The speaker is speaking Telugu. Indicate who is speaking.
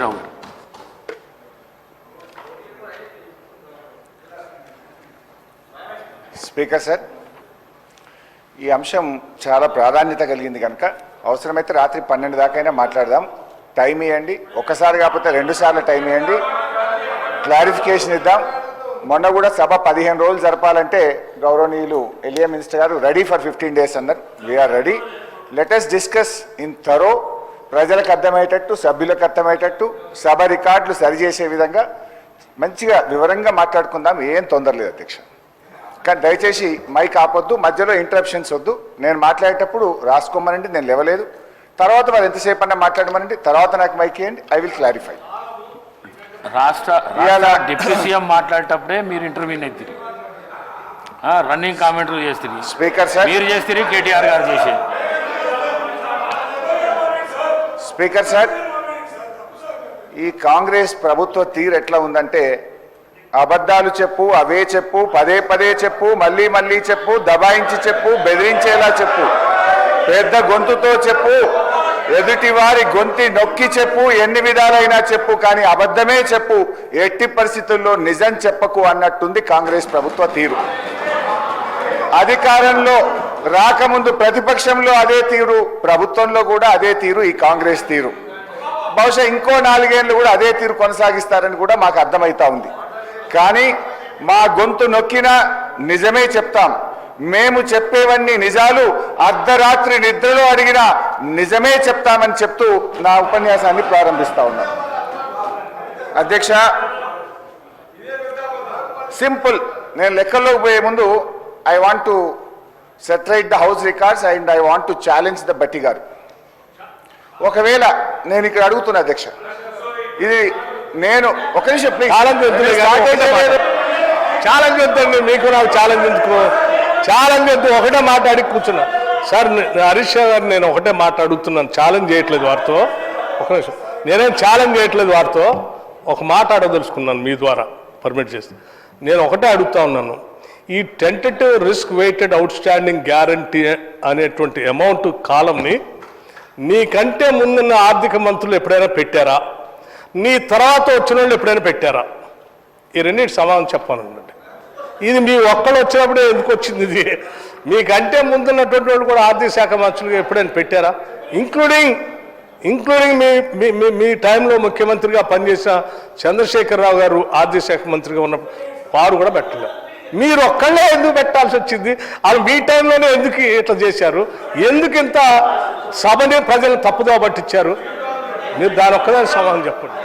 Speaker 1: రావు గారు
Speaker 2: స్పీకర్ సార్ ఈ అంశం చాలా ప్రాధాన్యత కలిగింది కనుక అవసరమైతే రాత్రి పన్నెండు దాకైనా మాట్లాడదాం. టైం ఇవ్వండి ఒక్కసారి కాకపోతే రెండు సార్లు టైం ఇవ్వండి క్లారిఫికేషన్ ఇద్దాం. మొన్న కూడా సభ పదిహేను రోజులు జరపాలంటే గౌరవనీయులు ఎలియా minister garu ready for fifteen days అన్నారు. We are ready latest discuss in thorough ప్రజలకు అర్థమయ్యేటట్టు సభ్యులకు అర్థమయ్యేటట్టు సభ రికార్డులు సరిచేసే విధంగా మంచిగా వివరంగా మాట్లాడుకుందాం. ఏం తొందర లేదు అధ్యక్ష. కానీ దయచేసి మైక్ ఆపొద్దు మధ్యలో ఇంటరప్షన్స్ వద్దు. నేను మాట్లాడేటప్పుడు రాసుకోమనండి నేను లేవలేదు. తర్వాత మరి ఎంతసేపు అన్నా మాట్లాడమనండి తర్వాత నాకు మైక్ ఇవ్వండి ఐ విల్ క్లారిఫై
Speaker 1: రాష్ట్ర డిప్యూటీ సీఎం మాట్లాడేటప్పుడే మీరు ఇంటర్వ్యూని ఎత్తిరి. రన్నింగ్ కామెంట్లు చేస్తుంది
Speaker 2: స్పీకర్ సార్
Speaker 1: మీరు చేస్తుంది కేటీఆర్ గారు చేసేది.
Speaker 2: స్పీకర్ సార్ ఈ కాంగ్రెస్ ప్రభుత్వ తీరు ఎట్లా ఉందంటే అబద్ధాలు చెప్పు అవే చెప్పు పదే పదే చెప్పు మళ్ళీ మళ్ళీ చెప్పు దబాయించి చెప్పు బెదిరించేలా చెప్పు. పెద్ద గొంతుతో చెప్పు ఎదుటి వారి గొంతి నొక్కి చెప్పు ఎన్ని విధాలైనా చెప్పు కానీ అబద్ధమే చెప్పు. ఎట్టి పరిస్థితుల్లో నిజం చెప్పకు అన్నట్టుంది కాంగ్రెస్ ప్రభుత్వ తీరు. అధికారంలో రాకముందు ప్రతిపక్షంలో అదే తీరు ప్రభుత్వంలో కూడా అదే తీరు ఈ కాంగ్రెస్ తీరు. బహుశా ఇంకో నాలుగేళ్ళు కూడా అదే తీరు కొనసాగిస్తారని కూడా మాకు అర్థమవుతా ఉంది. కానీ మా గొంతు నొక్కినా నిజమే చెప్తాం. మేము చెప్పేవన్నీ నిజాలు అర్ధరాత్రి నిద్రలో అడిగినా నిజమే చెప్తామని చెప్తూ నా ఉపన్యాసాన్ని ప్రారంభిస్తా ఉన్నాను అధ్యక్ష సింపుల్ నేను లెక్కల్లోకి పోయే ముందు I want to set right the house records and I want to challenge the Bhatti garu ఒకవేళ నేను ఇక్కడ అడుగుతున్నా అధ్యక్ష ఇది నేను ఒక నిమిషం.
Speaker 3: ఛాలెంజ్ వద్దండి మీకు నాకు ఛాలెంజ్ ఎందుకు? ఛాలెంజ్ వద్దు ఒకటే మాట అడిగి కూర్చున్నా. సార్ హరీష్ గారు నేను ఒకటే మాట అడుగుతున్నాను ఛాలెంజ్ చేయట్లేదు వారితో. ఒక నిమిషం. నేనేం ఛాలెంజ్ చేయట్లేదు వారితో. ఒక మాట అడగదలుచుకున్నాను మీ ద్వారా పర్మిట్ చేసి. నేను ఒకటే అడుగుతా ఉన్నాను. ఈ tentative risk weighted outstanding guarantee అనేటువంటి అమౌంట్ కాలంని నీకంటే ముందున్న ఆర్థిక మంత్రులు ఎప్పుడైనా పెట్టారా? నీ తర్వాత వచ్చిన వాళ్ళు ఎప్పుడైనా పెట్టారా? ఈ రెండింటి సమాధానం చెప్పాలనండి ఇది మీ ఒక్కళ్ళు వచ్చినప్పుడే ఎందుకు వచ్చింది ఇది? మీకంటే ముందున్నటువంటి వాళ్ళు కూడా ఆర్థిక శాఖ మంత్రులుగా ఎప్పుడైనా పెట్టారా? ఇంక్లూడింగ్ ఇంక్లూడింగ్ మీ మీ మీ మీ టైంలో ముఖ్యమంత్రిగా పనిచేసిన చంద్రశేఖరరావు గారు ఆర్థిక శాఖ మంత్రిగా ఉన్నప్పుడు వారు కూడా పెట్టలేదు. మీరు ఒక్కళ్ళే ఎందుకు పెట్టాల్సి వచ్చింది? వాళ్ళు మీ టైంలోనే ఎందుకు ఇట్లా చేశారు? ఎందుకు ఇంత సభని ప్రజలను తప్పుదో పట్టించారు? మీరు దాని ఒక్కదాని సమాధానం చెప్పండి.